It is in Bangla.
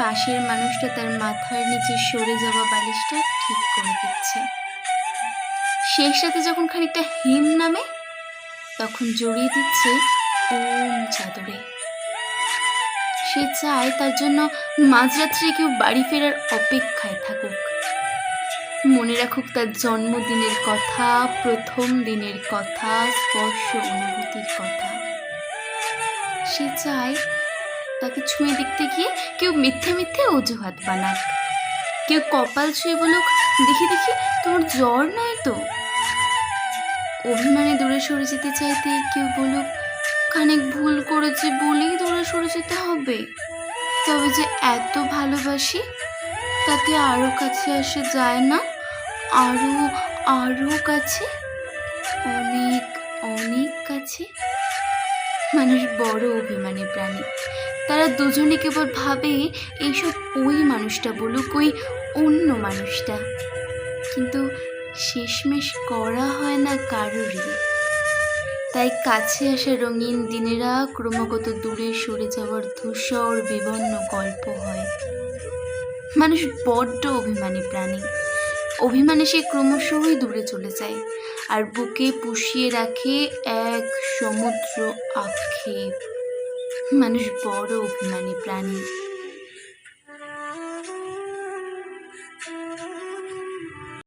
পাশের মানুষটা তার মাথার নিচে সরে যাওয়া বালিশটা ঠিক করে দিচ্ছে। শেষ সাথে যখন খানিকটা হিম নামে, তখন জড়িয়ে দিচ্ছে ওম চাদরে। সে চায় তার জন্য মাঝরাত্রে কেউ বাড়ি ফেরার অপেক্ষায় থাকুক। মনে রাখুক তার জন্মদিনের কথা, প্রথম দিনের কথা, স্পর্শ অনুভূতির কথা। সে চায় তাকে ছুঁয়ে দেখতে গিয়ে কেউ মিথ্যে মিথ্যে অজুহাত বানাক। কেউ কপাল ছুঁয়ে বলুক, দেখি দেখি তোমার জ্বর নয় তো? অভিমানে দূরে সরে যেতে চাইতে কেউ বলুক, খানিক ভুল করেছে বলেই দূরে সরে যেতে হবে। তবে যে এত ভালোবাসি, তাতে আরও কাছে আসা যায় না। আরও আরও কাছে, অনেক অনেক কাছে। মানুষ বড় অভিমানী প্রাণী। তারা দুজনে কেবল ভাবে এইসব ওই মানুষটা বলুক, ওই অন্য মানুষটা। কিন্তু শেষমেশ করা হয় না কারোরই। তাই কাছে আসা রঙিন দিনেরা ক্রমাগত দূরে সরে যাওয়ার ধূসর বিবন্ন গল্প হয়। মানুষ বড্ড অভিমানী প্রাণী। অভিমানে সে ক্রমশই দূরে চলে যায় আর বুকে পুষিয়ে রাখে এক সমুদ্র আক্ষেপ। মানুষ বড় অভিমানী প্রাণী।